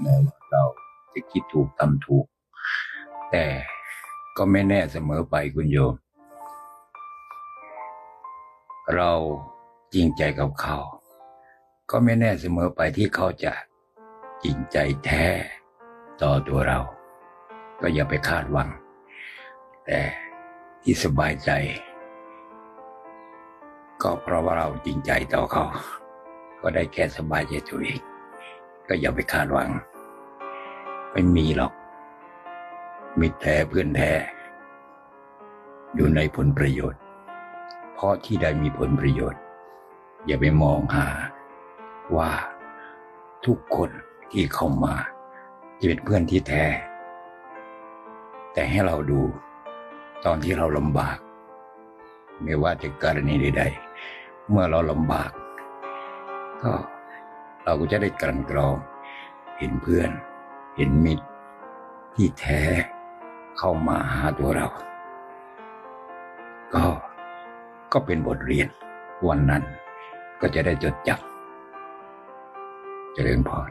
แม้ว่าเราจะคิดถูกทำถูก แต่ก็ไม่แน่เสมอไปคุณโยม เราจริงใจกับเขา ก็ไม่แน่เสมอไปที่เขาจะจริงใจแท้ต่อตัวเรา ก็อย่าไปคาดหวัง แต่ที่สบายใจ ก็เพราะว่าเราจริงใจต่อเขา ก็ได้แค่สบายใจตัวเอง ก็อย่าไปคาดหวัง ไม่มีหรอก มิตรแท้เพื่อนแท้ อยู่ในผลประโยชน์ เพราะที่ใดมีผลประโยชน์ อย่าไปมองหาว่าทุกคนที่เข้ามา จะเป็นเพื่อนที่แท้ แต่ให้เราดูตอนที่เราลำบาก ไม่ว่าจะกรณีใดๆเมื่อเราลำบาก ก็ เราก็จะได้กลั่นกรอง เห็นเพื่อน เห็นมิตร ที่แท้เข้ามาหาตัวเรา ก็ก็เป็นบทเรียนวันนั้นก็จะได้จดจำเจริญพร